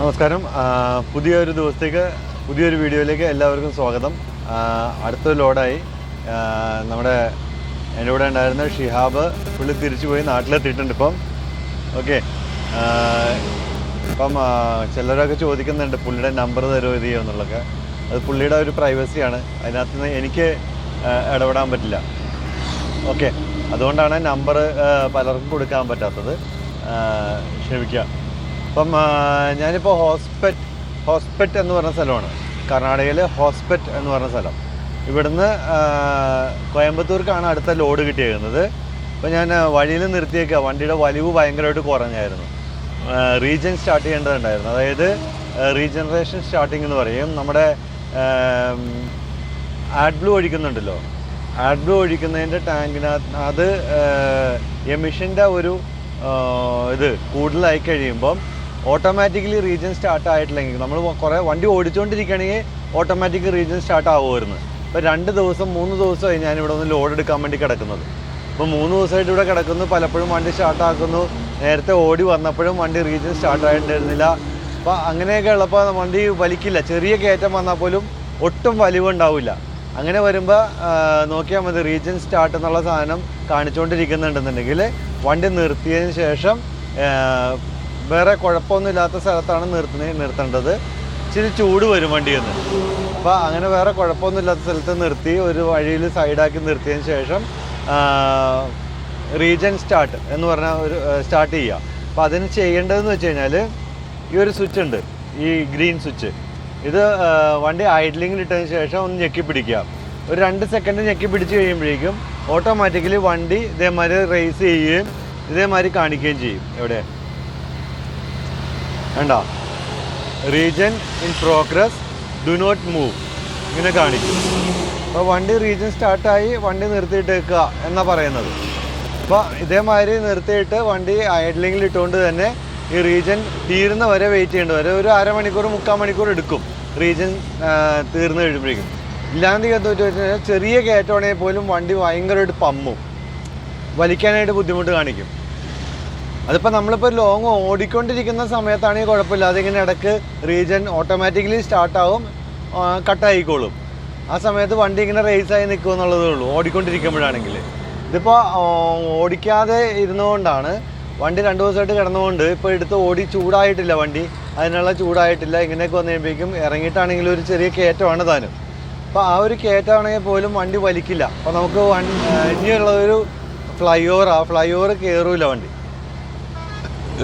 നമസ്കാരം. പുതിയൊരു ദിവസത്തേക്ക് പുതിയൊരു വീഡിയോയിലേക്ക് എല്ലാവർക്കും സ്വാഗതം. അടുത്ത അടുത്തൊരു ലോഡായി. നമ്മുടെ എന്റെ കൂടെ ഉണ്ടായിരുന്ന ഷിഹാബ് പുള്ളി തിരിച്ചു പോയി നാട്ടിലെത്തിയിട്ടുണ്ട് ഇപ്പം. ഓക്കെ. ഇപ്പം ചിലരൊക്കെ ചോദിക്കുന്നുണ്ട് പുള്ളിയുടെ നമ്പർ തരുമോ ഇത് എന്നുള്ളതൊക്കെ. അത് പുള്ളിയുടെ ഒരു പ്രൈവസിയാണ്. അതിനകത്ത് നിന്ന് എനിക്ക് ഇടപെടാൻ പറ്റില്ല. ഓക്കെ. അതുകൊണ്ടാണ് നമ്പർ പലർക്കും കൊടുക്കാൻ പറ്റാത്തത്. ക്ഷമിക്കുക. അപ്പം ഞാനിപ്പോൾ ഹോസ്പെറ്റ് ഹോസ്പെറ്റ് എന്ന് പറഞ്ഞ സ്ഥലമാണ്. കർണാടകയിലെ ഹോസ്പെറ്റ് എന്ന് പറഞ്ഞ സ്ഥലം. ഇവിടുന്ന് കോയമ്പത്തൂർക്കാണ് അടുത്ത ലോഡ് കിട്ടിയേക്കുന്നത്. അപ്പോൾ ഞാൻ വഴിയിൽ നിർത്തിയേക്കുക വണ്ടിയുടെ വലിവ് ഭയങ്കരമായിട്ട് കുറഞ്ഞായിരുന്നു. Region start ചെയ്യേണ്ടതുണ്ടായിരുന്നു. അതായത് റീജനറേഷൻ സ്റ്റാർട്ടിംഗ് എന്ന് പറയും. നമ്മുടെ ആഡ് ബ്ലൂ ഒഴിക്കുന്നുണ്ടല്ലോ. ആഡ് ബ്ലൂ ഒഴിക്കുന്നതിന്റെ ടാങ്കിനകത്ത് അത് എമിഷന്റെ ഒരു ഇത് കൂടുതലായി കഴിയുമ്പം ഓട്ടോമാറ്റിക്കലി റീജൻ സ്റ്റാർട്ട് ആയിട്ടില്ലെങ്കിൽ നമ്മൾ കുറേ വണ്ടി ഓടിച്ചുകൊണ്ടിരിക്കുകയാണെങ്കിൽ ഓട്ടോമാറ്റിക് റീജൻ സ്റ്റാർട്ട് ആവുമായിരുന്നു ഇപ്പോൾ രണ്ട് ദിവസം മൂന്ന് ദിവസമായി ഞാൻ ഇവിടെ ഒന്ന് ലോഡ് എടുക്കാൻ വേണ്ടി കിടക്കുന്നത്. ഇപ്പോൾ മൂന്ന് ദിവസമായിട്ട് ഇവിടെ കിടക്കുന്നു പലപ്പോഴും വണ്ടി സ്റ്റാർട്ട് ആക്കുന്നു. നേരത്തെ ഓടി വന്നപ്പോഴും വണ്ടി റീജൻ സ്റ്റാർട്ട് ആയിട്ടുണ്ടായിരുന്നില്ല. അപ്പോൾ അങ്ങനെയൊക്കെ ഉള്ളപ്പോൾ വണ്ടി വലിക്കില്ല. ചെറിയ കയറ്റം വന്നാൽ പോലും ഒട്ടും വലിവുണ്ടാവില്ല അങ്ങനെ വരുമ്പോൾ നോക്കിയാൽ മതി റീജൻ സ്റ്റാർട്ട് എന്നുള്ള സാധനം കാണിച്ചുകൊണ്ടിരിക്കുന്നുണ്ടെന്നുണ്ടെങ്കിൽ വണ്ടി നിർത്തിയതിന് ശേഷം വേറെ കുഴപ്പമൊന്നുമില്ലാത്ത സ്ഥലത്താണ് നിർത്തുന്നത് നിർത്തേണ്ടത്. ഇച്ചിരി ചൂട് വരും വണ്ടിയിൽ നിന്ന് അപ്പോൾ അങ്ങനെ വേറെ കുഴപ്പമൊന്നുമില്ലാത്ത സ്ഥലത്ത് നിർത്തി ഒരു വഴിയിൽ സൈഡാക്കി നിർത്തിയതിന് ശേഷം റീജൻ സ്റ്റാർട്ട് എന്ന് പറഞ്ഞാൽ ഒരു സ്റ്റാർട്ട് ചെയ്യുക അപ്പോൾ അതിന് ചെയ്യേണ്ടതെന്ന് വെച്ച് കഴിഞ്ഞാൽ ഈ ഒരു സ്വിച്ച് ഉണ്ട് ഈ ഗ്രീൻ സ്വിച്ച്. ഇത് വണ്ടി ഐഡ്ലിങ്ങിൽ ഇട്ടതിന് ശേഷം ഒന്ന് ഞെക്കി പിടിക്കുക. ഒരു രണ്ട് സെക്കൻഡ് ഞെക്കി പിടിച്ച് കഴിയുമ്പോഴേക്കും ഓട്ടോമാറ്റിക്കലി വണ്ടി ഇതേമാതിരി റേസ് ചെയ്യുകയും ഇതേമാതിരി കാണിക്കുകയും ചെയ്യും. എവിടെ? വേണ്ട regen in progress do not move ഇങ്ങനെ കാണിക്കും. അപ്പോൾ വണ്ടി റീജൻ സ്റ്റാർട്ടായി വണ്ടി നിർത്തിയിട്ടേക്കുക എന്നാണ് പറയുന്നത്. അപ്പോൾ ഇതേമാതിരി നിർത്തിയിട്ട് വണ്ടി ഐഡ്ലിങ്ങിൽ ഇട്ടുകൊണ്ട് തന്നെ ഈ റീജൻ തീരുന്ന വരെ വെയിറ്റ് ചെയ്യേണ്ടി വരെ. ഒരു അരമണിക്കൂർ മുക്കാൽ മണിക്കൂർ എടുക്കും റീജൻ തീർന്നു കഴിയുമ്പോഴേക്കും. എന്താ വെച്ചാൽ ചെറിയ കയറ്റമാണെങ്കിൽ പോലും വണ്ടി ഭയങ്കരമായിട്ട് പമ്മും. വലിക്കാനായിട്ട് ബുദ്ധിമുട്ട് കാണിക്കും. അതിപ്പോൾ നമ്മളിപ്പോൾ ലോങ് ഓടിക്കൊണ്ടിരിക്കുന്ന സമയത്താണെങ്കിൽ കുഴപ്പമില്ല. അതിങ്ങനെ ഇടയ്ക്ക് റീജൻ ഓട്ടോമാറ്റിക്കലി സ്റ്റാർട്ടാവും കട്ടായിക്കോളും ആ സമയത്ത് വണ്ടി ഇങ്ങനെ റേസ് ആയി നിൽക്കുക എന്നുള്ളതേ ഉള്ളൂ. ഓടിക്കൊണ്ടിരിക്കുമ്പോഴാണെങ്കിൽ. ഇതിപ്പോൾ ഓടിക്കാതെ ഇരുന്നുകൊണ്ടാണ് വണ്ടി രണ്ട് ദിവസമായിട്ട് കിടന്നുകൊണ്ട് ഇപ്പോൾ എടുത്ത് ഓടി ചൂടായിട്ടില്ല വണ്ടി. അതിനുള്ള ചൂടായിട്ടില്ല. ഇങ്ങനെയൊക്കെ വന്നു കഴിയുമ്പോഴേക്കും ഇറങ്ങിയിട്ടാണെങ്കിൽ ഒരു ചെറിയ കയറ്റമാണ് താനും. അപ്പോൾ ആ ഒരു കയറ്റമാണെങ്കിൽ പോലും വണ്ടി വലിക്കില്ല. അപ്പോൾ നമുക്ക് ഇനിയുള്ള ഒരു ഫ്ലൈ ഓവർ ആ ഫ്ലൈ ഓവർ കയറൂല വണ്ടി.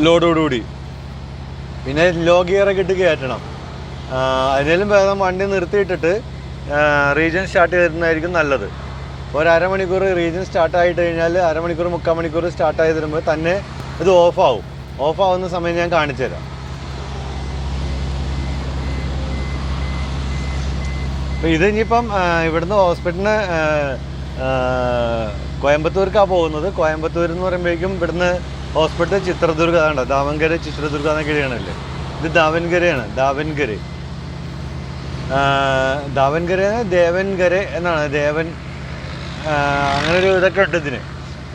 ലോഡോടുകൂടി. പിന്നെ ലോ ഗിയറൊക്കെ ഇട്ട് കയറ്റണം. അതിനേലും ഭേദം വണ്ടി നിർത്തിയിട്ടിട്ട് റീജൻ സ്റ്റാർട്ട് ചെയ്തിരുന്നതായിരിക്കും നല്ലത്. ഒരു അരമണിക്കൂർ റീജൻ സ്റ്റാർട്ട് ആയിട്ട് കഴിഞ്ഞാൽ അരമണിക്കൂർ മുക്കാൽ മണിക്കൂർ സ്റ്റാർട്ട് ആയി തരുമ്പോൾ തന്നെ ഇത് ഓഫാവും ഓഫാവുന്ന സമയം ഞാൻ കാണിച്ചു തരാം. അപ്പോൾ ഇത് ഇനിയിപ്പം ഇവിടുന്ന് ഹോസ്പിറ്റലിന് കോയമ്പത്തൂർക്കാണ് പോകുന്നത്. കോയമ്പത്തൂർ എന്ന് പറയുമ്പോഴേക്കും ഇവിടുന്ന് ഹോസ്പിറ്റൽ ചിത്രദുർഗ അതാണ്ടോ ദാവൻകര ചിത്രദുർഗ എന്നൊക്കെയാണല്ലേ ഇത് ദാവൻകരയാണ് ദാവൻകര. ദാവൻകര ദേവൻകര എന്നാണ്. ദേവൻ അങ്ങനെ ഒരു ഇതൊക്കെ ഉണ്ട് ഇതിന്.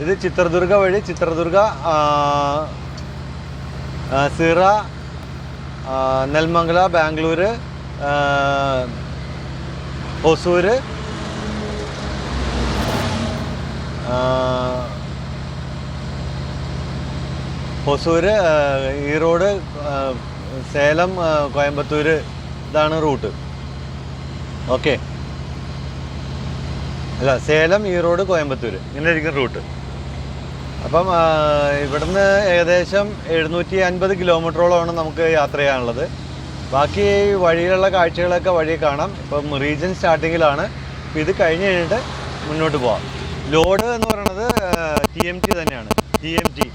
ഇത് ചിത്രദുർഗ വഴി ചിത്രദുർഗ സിറ നെൽമംഗല ബാംഗ്ലൂർ ആ, റോഡ് ഈറോഡ് സേലം കോയമ്പത്തൂർ ഇതാണ് റൂട്ട്. ഓക്കെ. അല്ല സേലം ഈറോഡ് കോയമ്പത്തൂര് ഇങ്ങനെ ആയിരിക്കും റൂട്ട്. അപ്പം ഇവിടുന്ന് ഏകദേശം എഴുന്നൂറ്റി അൻപത് കിലോമീറ്ററോളമാണ് നമുക്ക് യാത്ര ചെയ്യാനുള്ളത്. ബാക്കി വഴിയിലുള്ള കാഴ്ചകളൊക്കെ വഴി കാണാം. ഇപ്പം റീജൻ സ്റ്റാർട്ടിങ്ങിലാണ്. ഇത് കഴിഞ്ഞ് കഴിഞ്ഞിട്ട് മുന്നോട്ട് പോവാം. ലോഡ് എന്ന് പറയുന്നത് ടി എം ടി തന്നെയാണ്. T M T.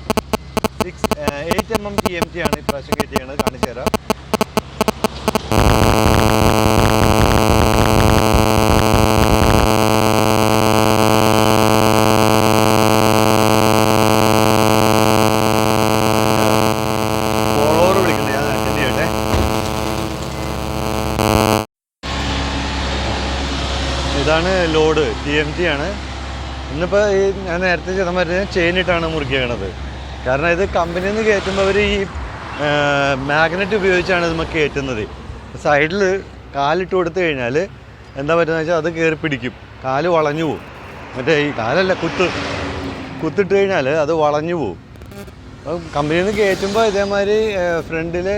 Six eight M M T M T ആണ് ഇപ്രാവശ്യം കയറ്റി ചെയ്യണത് കാണിച്ചു തരാം ഇതാണ് ലോഡ് ടി എം ടി ആണ് ഇന്നിപ്പോൾ ഈ ഞാൻ നേരത്തെ ചെയ്ത മറ്റേ ചെയിൻ ഇട്ടാണ് മുറിക്കണത് കാരണം ഇത് കമ്പനിയിൽ നിന്ന് കയറ്റുമ്പോൾ അവർ ഈ മാഗ്നറ്റ് ഉപയോഗിച്ചാണ് നമുക്ക് കയറ്റുന്നത് സൈഡിൽ കാലിട്ട് കൊടുത്തു കഴിഞ്ഞാൽ എന്താ പറ്റുന്നത് വെച്ചാൽ അത് കയറി പിടിക്കും. കാൽ വളഞ്ഞു പോവും. മറ്റേ ഈ കാലല്ല കുത്ത്. കുത്തിട്ട് കഴിഞ്ഞാൽ അത് വളഞ്ഞു പോവും. അപ്പം കമ്പനിയിൽ നിന്ന് കയറ്റുമ്പോൾ ഇതേമാതിരി ഫ്രണ്ടിൽ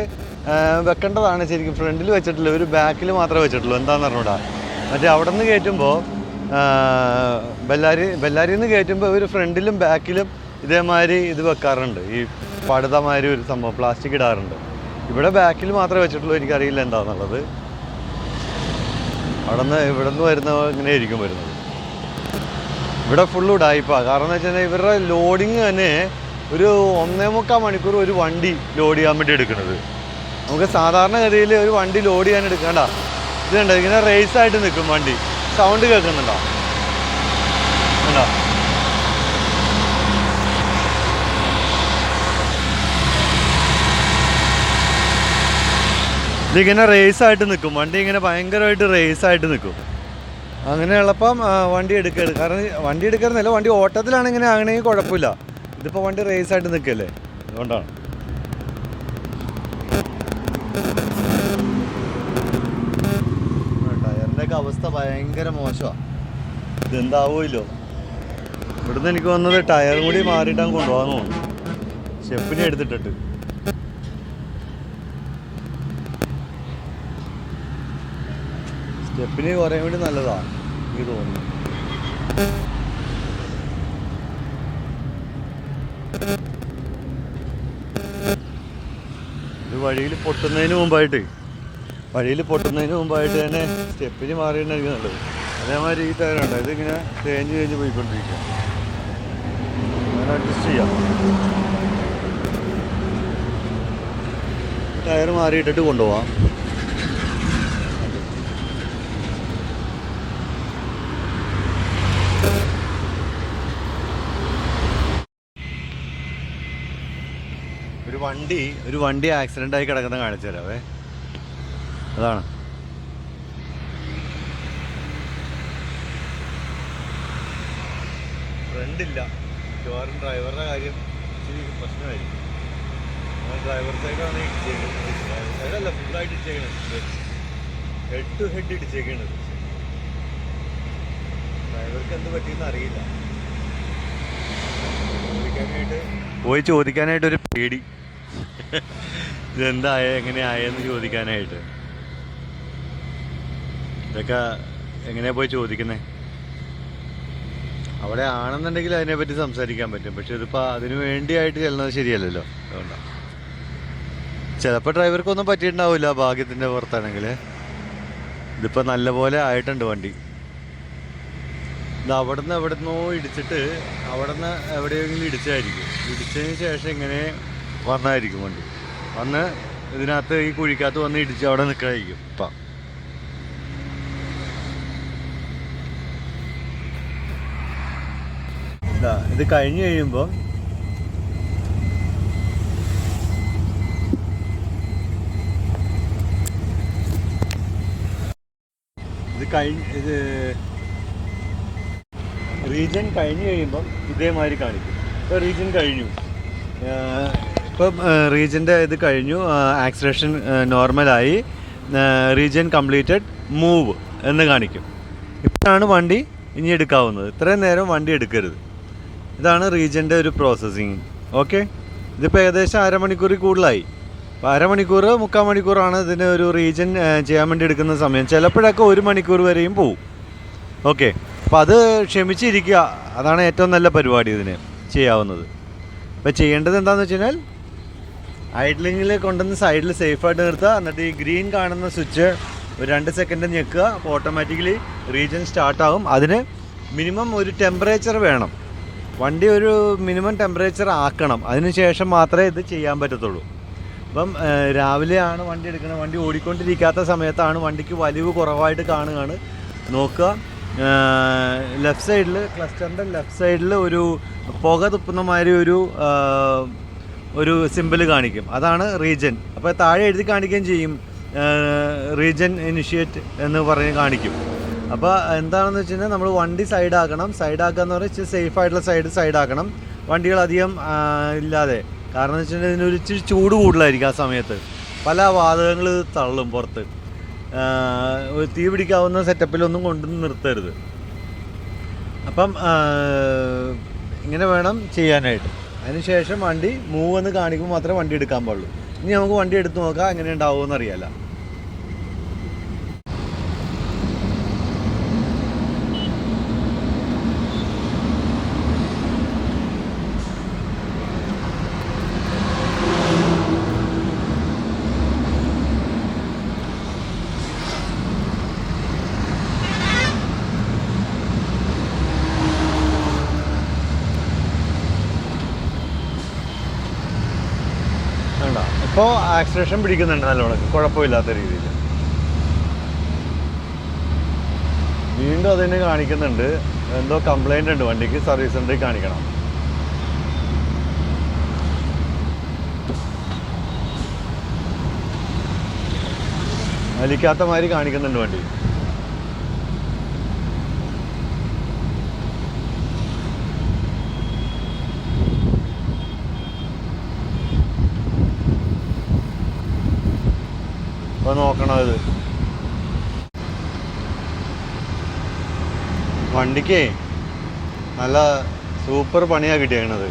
വെക്കേണ്ടതാണ് ശരിക്കും. ഫ്രണ്ടിൽ വെച്ചിട്ടില്ല ഒരു ബാക്കിൽ മാത്രമേ വെച്ചിട്ടുള്ളൂ. എന്താണെന്ന് പറഞ്ഞൂടാ മറ്റേ അവിടെ നിന്ന് കയറ്റുമ്പോൾ ബെല്ലാരി ബെല്ലാരിയിൽ നിന്ന് കയറ്റുമ്പോൾ ഒരു ഫ്രണ്ടിലും ബാക്കിലും ഇതേമാതിരി ഇത് വെക്കാറുണ്ട്. ഈ പടുതമാതിരി ഒരു സംഭവം പ്ലാസ്റ്റിക് ഇടാറുണ്ട്. ഇവിടെ ബാക്കിൽ മാത്രമേ വെച്ചിട്ടുള്ളൂ എനിക്കറിയില്ല എന്താണെന്നുള്ളത് അവിടെ നിന്ന് ഇവിടെ നിന്ന് വരുന്ന ഇങ്ങനെ ആയിരിക്കും വരുന്നത്. ഇവിടെ ഫുള്ള് ഉടായിപ്പാ. കാരണം എന്ന് വെച്ചാൽ ഇവരുടെ ലോഡിങ് തന്നെ ഒരു ഒന്നേ മുക്കാൽ മണിക്കൂർ ഒരു വണ്ടി ലോഡ് ചെയ്യാൻ വേണ്ടി എടുക്കുന്നത്. നമുക്ക് സാധാരണഗതിയിൽ ഒരു വണ്ടി ലോഡ് ചെയ്യാൻ എടുക്കണ്ട. ഇതുണ്ട് ഇങ്ങനെ റേസ് ആയിട്ട് നിൽക്കും വണ്ടി. സൗണ്ട് കേൾക്കുന്നുണ്ടോ കണ്ടോ ഇതിങ്ങനെ റേസ് ആയിട്ട് നിൽക്കും വണ്ടി ഇങ്ങനെ ഭയങ്കരമായിട്ട് റേസ് ആയിട്ട് നിൽക്കും അങ്ങനെയുള്ളപ്പം ഉള്ളപ്പം വണ്ടി എടുക്കരുത്. കാരണം വണ്ടി എടുക്കരുതല്ല വണ്ടി ഓട്ടത്തിലാണ് ഇങ്ങനെ ആകണമെങ്കിൽ കുഴപ്പമില്ല. ഇതിപ്പോൾ വണ്ടി റേസ് ആയിട്ട് നിൽക്കല്ലേ അതുകൊണ്ടാണ്. ടയറിന്റെയൊക്കെ അവസ്ഥ ഭയങ്കര മോശമാണ് ഇതെന്താവുമല്ലോ ഇവിടുന്ന് എനിക്ക് വന്നത് ടയർ കൂടി മാറിയിട്ടാണ് കൊണ്ടുപോകാൻ തോന്നുന്നു ഷെപ്പിനെ എടുത്തിട്ടിട്ട്. സ്റ്റെപ്പിന് കുറേ വേണ്ടി നല്ലതാണ് എനിക്ക് തോന്നുന്നു. വഴിയിൽ പൊട്ടുന്നതിന് മുമ്പായിട്ട് വഴിയിൽ പൊട്ടുന്നതിന് മുമ്പായിട്ട് തന്നെ സ്റ്റെപ്പിന് മാറിയാണ് എനിക്ക് നല്ലത്. അതേമാതിരി ഈ ടയറുണ്ട് ഇതിങ്ങനെ തേഞ്ഞ് തേഞ്ഞ് പോയിക്കൊണ്ടിരിക്കുക. അങ്ങനെ അഡ്ജസ്റ്റ് ചെയ്യാം. ടയർ മാറിയിട്ടിട്ട് കൊണ്ടുപോവാം. ഒരു വണ്ടി ഒരു വണ്ടി ആക്സിഡന്റ് ആയി കിടക്കുന്ന കാണിച്ചു തരാവേ. അതാണ്. ഫ്രണ്ടില്ല മിക്കവാറും ഡ്രൈവറുടെ കാര്യം ഇച്ചിരി പ്രശ്നമായിരിക്കും. ഡ്രൈവർ സൈഡാണ് ഇടിച്ചേക്കുന്നത് സൈഡല്ല ഫുള്ളായിട്ട് ഇടിച്ചേക്കണത്. ഹെഡ് ടു ഹെഡ് ഇടിച്ചേക്കണത്. ഡ്രൈവർക്ക് എന്ത് പറ്റിയെന്ന് അറിയില്ല. ചോദിക്കാനായിട്ട് പോയി ചോദിക്കാനായിട്ടൊരു പേടി. ഇതെന്തായ എങ്ങനെയായെന്ന് ചോദിക്കാനായിട്ട്. ഇതൊക്കെ എങ്ങനെയാ പോയി ചോദിക്കുന്നേ? അവിടെ ആണെന്നുണ്ടെങ്കിൽ അതിനെപ്പറ്റി സംസാരിക്കാൻ പറ്റും. പക്ഷെ ഇതിപ്പോൾ അതിനു വേണ്ടിയായിട്ട് ചെല്ലുന്നത് ശരിയല്ലല്ലോ. അതുകൊണ്ടാണ് ചിലപ്പോൾ ഡ്രൈവർക്കൊന്നും പറ്റിയിട്ടുണ്ടാവില്ല ഭാഗ്യത്തിന്റെ പുറത്താണെങ്കിൽ ഇതിപ്പോൾ നല്ലപോലെ ആയിട്ടുണ്ട് വണ്ടി. ഇത് അവിടുന്ന് എവിടുന്നോ ഇടിച്ചിട്ട് അവിടുന്ന് എവിടെയെങ്കിലും ഇടിച്ചായിരിക്കും ഇടിച്ചതിന് ശേഷം ഇങ്ങനെ വന്നായിരിക്കും വണ്ടി. വന്ന് ഇതിനകത്ത് ഈ കുഴിക്കകത്ത് വന്ന് ഇടിച്ച് അവിടെ നിൽക്കായിരിക്കും. ഇപ്പം. ഇതാ കഴിഞ്ഞു കഴിയുമ്പോൾ ഇത് കഴിഞ്ഞ് ഇത് റീജൻ കഴിഞ്ഞു കഴിയുമ്പം ഇതേമാതിരി കാണിക്കും. ഇപ്പോൾ റീജൻ കഴിഞ്ഞു. ഇപ്പം റീജന്റെ ഇത് കഴിഞ്ഞു ആക്സിലേഷൻ നോർമലായി. റീജൻ കംപ്ലീറ്റഡ് മൂവ് എന്ന് കാണിക്കും. ഇപ്പോഴാണ് വണ്ടി ഇനി എടുക്കാവുന്നത്. ഇത്രയും നേരം വണ്ടി എടുക്കരുത്. ഇതാണ് റീജന്റെ ഒരു പ്രോസസ്സിങ് ഓക്കെ ഇതിപ്പോൾ ഏകദേശം അരമണിക്കൂറിൽ കൂടുതലായി. അപ്പോൾ അരമണിക്കൂർ മുക്കാൽ മണിക്കൂറാണ് ഇതിന് ഒരു റീജൻ ചെയ്യാൻ വേണ്ടി എടുക്കുന്ന സമയം. ചിലപ്പോഴൊക്കെ ഒരു മണിക്കൂർ വരെയും പോവും. ഓക്കെ അപ്പോൾ അത് ക്ഷമിച്ചിരിക്കുക. അതാണ് ഏറ്റവും നല്ല പരിപാടി ഇതിന് ചെയ്യാവുന്നത്. അപ്പോൾ ചെയ്യേണ്ടത് എന്താണെന്ന് വെച്ച് കഴിഞ്ഞാൽ ഐഡ്ലിങ്ങിൽ കൊണ്ടുവന്ന് സൈഡിൽ സേഫായിട്ട് നിർത്തുക എന്നിട്ട് ഈ ഗ്രീൻ കാണുന്ന സ്വിച്ച് ഒരു രണ്ട് സെക്കൻഡ് ഞെക്കുക. അപ്പോൾ ഓട്ടോമാറ്റിക്കലി റീജൻ സ്റ്റാർട്ടാകും അതിന് മിനിമം ഒരു ടെമ്പറേച്ചർ വേണം. വണ്ടി ഒരു മിനിമം ടെമ്പറേച്ചർ ആക്കണം. അതിന് ശേഷം മാത്രമേ ഇത് ചെയ്യാൻ പറ്റത്തുള്ളൂ. അപ്പം രാവിലെയാണ് വണ്ടി എടുക്കുന്നത്. വണ്ടി ഓടിക്കൊണ്ടിരിക്കാത്ത സമയത്താണ് വണ്ടിക്ക് വലിവ് കുറവായിട്ട് കാണുകയാണ്. നോക്കുക. ലെഫ്റ്റ് സൈഡിൽ ക്ലസ്റ്ററിന്റെ ലെഫ്റ്റ് സൈഡിൽ ഒരു പുക തുപ്പുന്ന മാതിരി ഒരു ഒരു സിമ്പിൾ കാണിക്കും. അതാണ് റീജൻ. അപ്പോൾ താഴെ എഴുതി കാണിക്കുകയും ചെയ്യും. റീജൻ ഇനിഷ്യേറ്റ് എന്ന് പറഞ്ഞ് കാണിക്കും. അപ്പോൾ എന്താണെന്ന് വെച്ച് കഴിഞ്ഞാൽ നമ്മൾ വണ്ടി സൈഡാക്കണം. സൈഡാക്കുക എന്ന് പറഞ്ഞാൽ ഇച്ചിരി സേഫ് ആയിട്ടുള്ള സൈഡ് സൈഡാക്കണം. വണ്ടികൾ അധികം ഇല്ലാതെ. കാരണം എന്ന് വെച്ചിട്ടുണ്ടെങ്കിൽ ഇതിനൊരു ഇച്ചിരി ചൂട് കൂടുതലായിരിക്കും ആ സമയത്ത്. പല വാതകങ്ങൾ തള്ളും പുറത്ത്. തീ പിടിക്കാവുന്ന സെറ്റപ്പിലൊന്നും കൊണ്ടു നിർത്തരുത്. അപ്പം ഇങ്ങനെ വേണം ചെയ്യാനായിട്ട്. അതിനുശേഷം വണ്ടി മൂവ് എന്ന് കാണിക്കുമ്പോൾ മാത്രമേ വണ്ടി എടുക്കാൻ പാടുള്ളൂ. ഇനി നമുക്ക് വണ്ടി എടുത്ത് നോക്കാം എങ്ങനെ ഉണ്ടാവുമെന്ന് അറിയാലോ വേണ്ട ഇപ്പോൾ ആക്സിലേഷൻ പിടിക്കുന്നുണ്ട് നല്ലോണം. കുഴപ്പമില്ലാത്ത രീതിയിൽ. വീണ്ടും അതിന് കാണിക്കുന്നുണ്ട്. എന്തോ കംപ്ലൈന്റ് ഉണ്ട്. വണ്ടിക്ക് സർവീസ് സെന്ററിൽ കാണിക്കണം. വലിക്കാത്ത മാതിരി കാണിക്കുന്നുണ്ട് വണ്ടി. അപ്പോൾ നോക്കണം ഇത് വണ്ടിക്കേ നല്ല സൂപ്പർ പണിയാണ് കിട്ടിയേക്കണത്.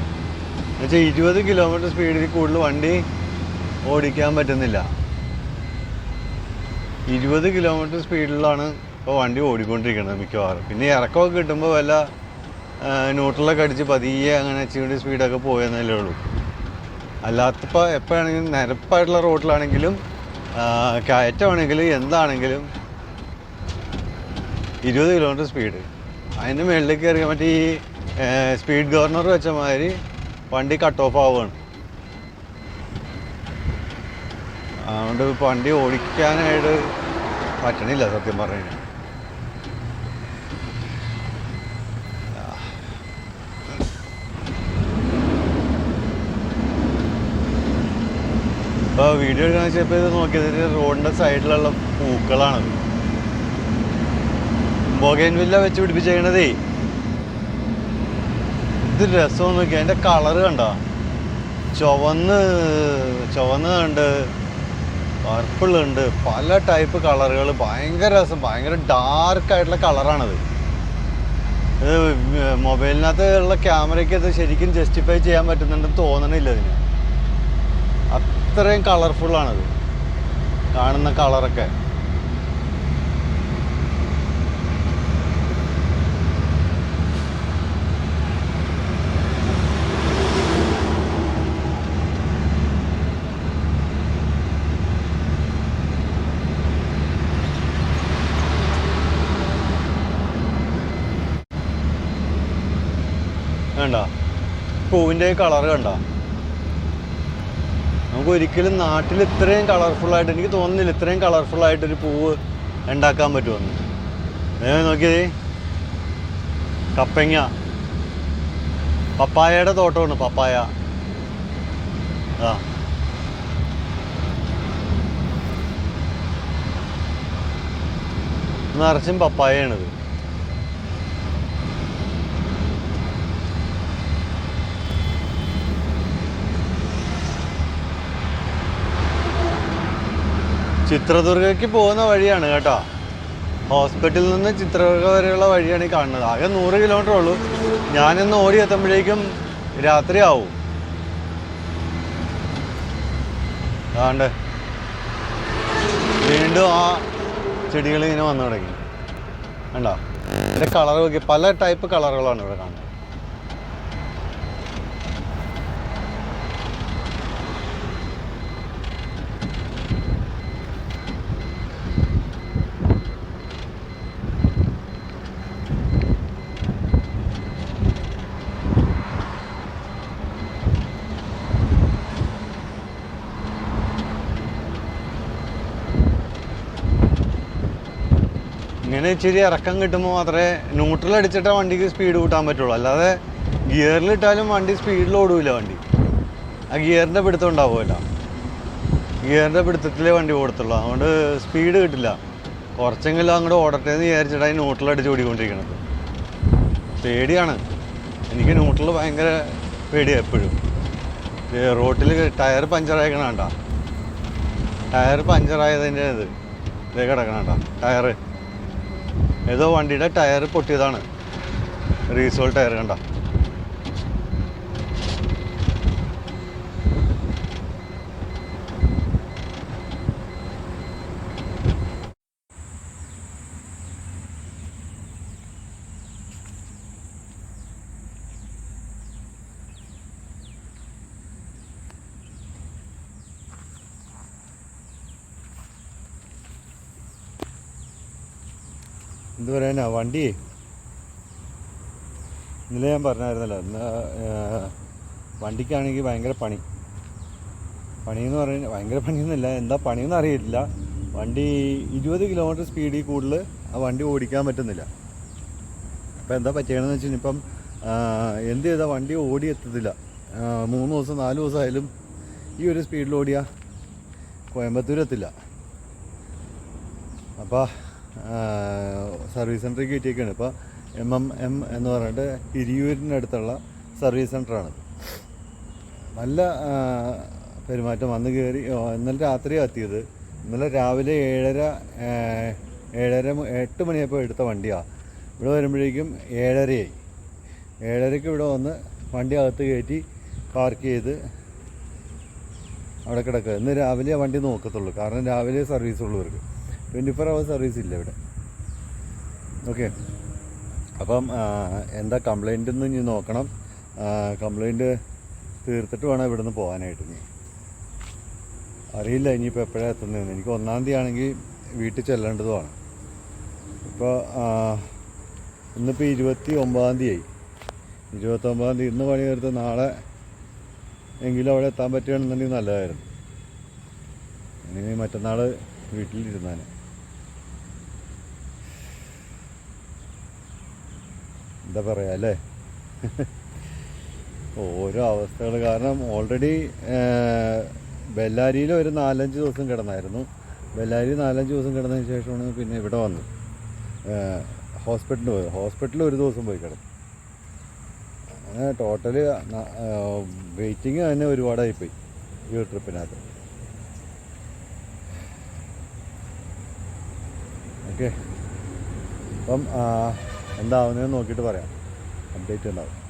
എന്നുവെച്ചാൽ ഇരുപത് കിലോമീറ്റർ സ്പീഡിൽ കൂടുതൽ വണ്ടി ഓടിക്കാൻ പറ്റുന്നില്ല. ഇരുപത് കിലോമീറ്റർ സ്പീഡിലാണ് ഇപ്പോൾ വണ്ടി ഓടിക്കൊണ്ടിരിക്കുന്നത് മിക്കവാറും. പിന്നെ ഇറക്കമൊക്കെ കിട്ടുമ്പോൾ വല്ല ന്യൂട്രലൊക്കെ അടിച്ച് പതിയെ അങ്ങനെ ഇച്ചിരി സ്പീഡൊക്കെ പോയെന്നല്ലേ ഉള്ളൂ. അല്ലാത്തപ്പോൾ എപ്പോഴാണെങ്കിലും നിരപ്പായിട്ടുള്ള റോഡിലാണെങ്കിലും ആ, കയറ്റമാണെങ്കിലും എന്താണെങ്കിലും ഇരുപത് കിലോമീറ്റർ സ്പീഡ് അതിന്റെ മുകളിലേക്ക് കയറി മറ്റേ ഈ സ്പീഡ് ഗവർണർ വെച്ച മാതിരി വണ്ടി കട്ട് ഓഫ് ആവുകയാണ്. അതുകൊണ്ട് വണ്ടി ഓടിക്കാനായിട്ട് പറ്റണില്ല സത്യം പറഞ്ഞു ഇപ്പോൾ വീഡിയോ എടുക്കാൻ വെച്ചപ്പോൾ ഇത് നോക്കിയത് റോഡിന്റെ സൈഡിലുള്ള പൂക്കളാണ് ബൊഗൈൻവില്ല വെച്ച് പിടിപ്പിച്ചേക്കണതേ. ഇത് രസം നോക്കി അതിന്റെ കളറ് കണ്ട? ചുവന്ന് ചുവന്ന് കണ്ട് പർപ്പിൾ ഉണ്ട് പല ടൈപ്പ് കളറുകൾ ഭയങ്കര രസം ഭയങ്കര ഡാർക്ക് ആയിട്ടുള്ള കളറാണത് ഇത് മൊബൈലിനകത്ത് ഉള്ള ക്യാമറയ്ക്ക് അത് ശരിക്കും ജസ്റ്റിഫൈ ചെയ്യാൻ പറ്റുന്നുണ്ടെന്ന് തോന്നണില്ല ഇതിന്. അത്രയും കളർഫുള്ളാണത് കാണുന്ന കളറൊക്കെ വേണ്ട പൂവിന്റെ കളർ കണ്ട? നമുക്ക് ഒരിക്കലും നാട്ടിൽ ഇത്രയും കളർഫുൾ ആയിട്ട് എനിക്ക് തോന്നുന്നില്ല ഇത്രയും കളർഫുൾ ആയിട്ടൊരു പൂവ് ഉണ്ടാക്കാൻ പറ്റുമെന്ന്. ഏ നോക്കിയതേ കപ്പങ്ങ. പപ്പായയുടെ തോട്ടമാണ് പപ്പായ. ആ. നിറച്ചും പപ്പായയാണിത്. ചിത്രദുർഗയ്ക്ക് പോകുന്ന വഴിയാണ് കേട്ടോ. ഹോസ്പിറ്റലിൽ നിന്ന് ചിത്രദുർഗ വരെയുള്ള വഴിയാണ് ഈ കാണുന്നത്. ആകെ നൂറ് കിലോമീറ്റർ ഉള്ളൂ. ഞാനിന്ന് ഓടി എത്തുമ്പോഴേക്കും രാത്രി ആവും. അതാണ്ട് വീണ്ടും ആ ചെടികൾ ഇങ്ങനെ വന്നു തുടങ്ങി കണ്ടോ? ഇതിന്റെ കളർ നോക്കി. പല ടൈപ്പ് കളറുകളാണ് ഇവിടെ കാണുന്നത്. ഇങ്ങനെ ഇച്ചിരി ഇറക്കം കിട്ടുമ്പോൾ മാത്രമേ ന്യൂട്രൽ അടിച്ചിട്ടേ വണ്ടിക്ക് സ്പീഡ് കൂട്ടാൻ പറ്റുള്ളൂ. അല്ലാതെ ഗിയറിലിട്ടാലും വണ്ടി സ്പീഡിൽ ഓടൂല വണ്ടി. ആ ഗിയറിന്റെ പിടുത്തം ഉണ്ടാവുമല്ല ഗിയറിന്റെ പിടുത്തത്തിലേ വണ്ടി ഓടത്തുള്ളൂ. അതുകൊണ്ട് സ്പീഡ് കിട്ടില്ല. കുറച്ചെങ്കിലും അങ്ങോട്ട് ഓടട്ടെ എന്ന് വിചാരിച്ചിട്ടാണ് ന്യൂട്രൽ അടിച്ച് ഓടിക്കൊണ്ടിരിക്കണത്. പേടിയാണ്. എനിക്ക് ന്യൂട്രൽ ഭയങ്കര പേടിയാണ് എപ്പോഴും. റോട്ടിൽ ടയർ പഞ്ചറായിക്കണ കണ്ട? ടയർ പഞ്ചറായതിന്റെ ഇത് ഇതേ കിടക്കണ കണ്ട? ടയർ ഏതോ വണ്ടിയുടെ ടയർ പൊട്ടിയതാണ്. റീസോൾ ടയർ കണ്ട? എന്ത് പറയാനാ വണ്ടി? ഇന്നലെ ഞാൻ പറഞ്ഞായിരുന്നല്ലോ ഇന്ന് വണ്ടിക്കാണെങ്കിൽ ഭയങ്കര പണി. പണിയെന്ന് പറയുന്നത് ഭയങ്കര പണിയൊന്നുമില്ല എന്താ പണിയെന്ന് അറിയില്ല. വണ്ടി ഇരുപത് കിലോമീറ്റർ സ്പീഡിൽ കൂടുതൽ ആ വണ്ടി ഓടിക്കാൻ പറ്റുന്നില്ല. അപ്പോൾ എന്താ പറ്റിയതെന്ന് വെച്ചാൽ ഇപ്പം ആ, എന്ത് ചെയ്താൽ വണ്ടി ഓടി എത്തത്തില്ല. മൂന്ന് ദിവസം നാല് ദിവസം ആയാലും ഈ ഒരു സ്പീഡിൽ ഓടിയാൽ കോയമ്പത്തൂർ എത്തില്ല അപ്പോൾ സർവീസ് സെന്ററിൽ കയറ്റിയൊക്കെയാണ് ഇപ്പോൾ എം എം എം എന്ന് പറഞ്ഞിട്ട് ഇരിയൂരിനടുത്തുള്ള സർവീസ് സെന്ററാണ് നല്ല പെരുമാറ്റം. വന്ന് കയറി ഇന്നലെ രാത്രിയാണ് എത്തിയത്. ഇന്നലെ രാവിലെ ഏഴര ഏഴര എട്ട് മണിയപ്പോൾ എടുത്ത വണ്ടിയാണ് ഇവിടെ വരുമ്പോഴേക്കും ഏഴരയായി. ഏഴരയ്ക്ക് ഇവിടെ വന്ന് വണ്ടി അകത്ത് കയറ്റി പാർക്ക് ചെയ്ത് അവിടെ കിടക്കുക. ഇന്ന് രാവിലെ വണ്ടി നോക്കത്തുള്ളൂ. കാരണം രാവിലെ സർവീസ് ഉള്ളവർക്ക്. ട്വന്റി ഫോർ അവർ സർവീസ് ഇല്ല ഇവിടെ. ഓക്കെ അപ്പം എന്താ കംപ്ലൈന്റ് എന്ന് ഇനി നോക്കണം. കംപ്ലൈന്റ് തീർത്തിട്ട് വേണം ഇവിടുന്ന് പോകാനായിട്ട് ഇനി. അറിയില്ല ഇനിയിപ്പോൾ എപ്പോഴാണ് എത്തുന്നതെന്ന്. എനിക്ക് ഒന്നാം തീയതി ആണെങ്കിൽ വീട്ടിൽ ചെല്ലേണ്ടതുമാണ് ഇപ്പോൾ ഇന്നിപ്പോൾ ഇരുപത്തി ഒമ്പതാം തീയതി ആയി. ഇരുപത്തൊമ്പതാം തീയതി ഇന്ന് പണി തീർത്ത് നാളെ എങ്കിലും അവിടെ എത്താൻ പറ്റുകയാണെന്നുണ്ടെങ്കിൽ നല്ലതായിരുന്നു. ഇനി മറ്റന്നാൾ വീട്ടിലിരുന്നാൻ എന്താ പറയുക അല്ലേ? ഓരോ അവസ്ഥകൾ കാരണം ഓൾറെഡി ബെല്ലാരിയിൽ ഒരു നാലഞ്ച് ദിവസം കിടന്നായിരുന്നു. ബെല്ലാരി നാലഞ്ച് ദിവസം കിടന്നതിന് ശേഷമാണ് പിന്നെ ഇവിടെ വന്നത്. ഹോസ്പിറ്റലിൽ പോയത്. ഹോസ്പിറ്റലിൽ ഒരു ദിവസം പോയി കിടന്നു. അങ്ങനെ ടോട്ടൽ വെയിറ്റിംഗ് തന്നെ ഒരുപാടായിപ്പോയി ഈ ട്രിപ്പിനകത്ത് ഓക്കെ. അപ്പം എന്താവുന്നതെന്ന് നോക്കിയിട്ട് പറയാം. അപ്ഡേറ്റ് ഉണ്ടാവും.